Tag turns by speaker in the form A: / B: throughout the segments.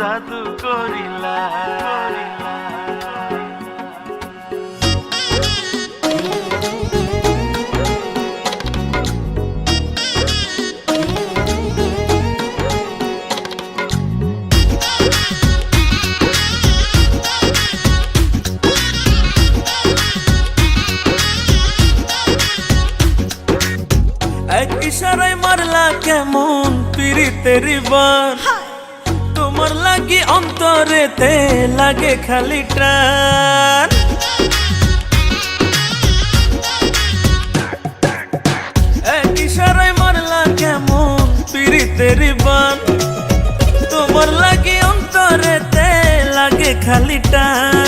A: জাদু করিলা এক ইশারায় মারলা কেমন পিরিতের বান তোমার লাগি অন্তরেতে লাগে খালি টান। ইশারায় তোমার লাগি অন্তরেতে লাগে খালি টান।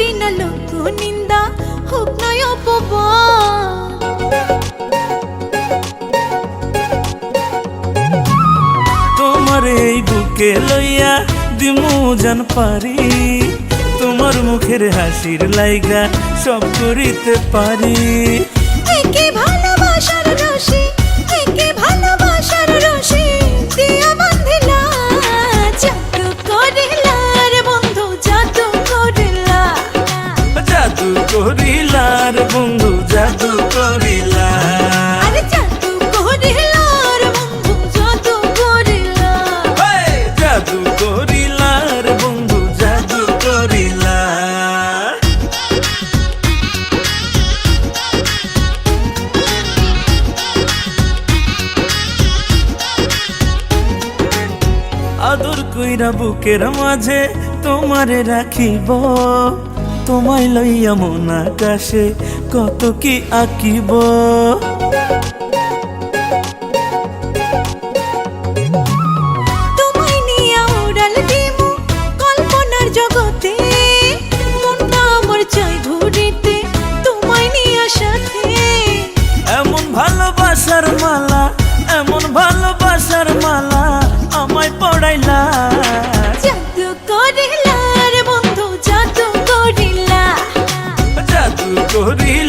B: করি না লোক নিন্দা হোক নয় অপবাদ
A: তোমার এই বুকে লইয়া দিমু জান পারি তোমার মুখের হাসির লাইগা সব করিতে পারি
B: একে
A: করিলার বন্ধু জাদু করিলা!
B: জাদু
A: করিলার বন্ধু জাদু করিলা। আদর কইরা বুকের মাঝে তোমারে রাখিব। তোমায় লইয়া মন আকাশে কত কি আঁকিব? করিলা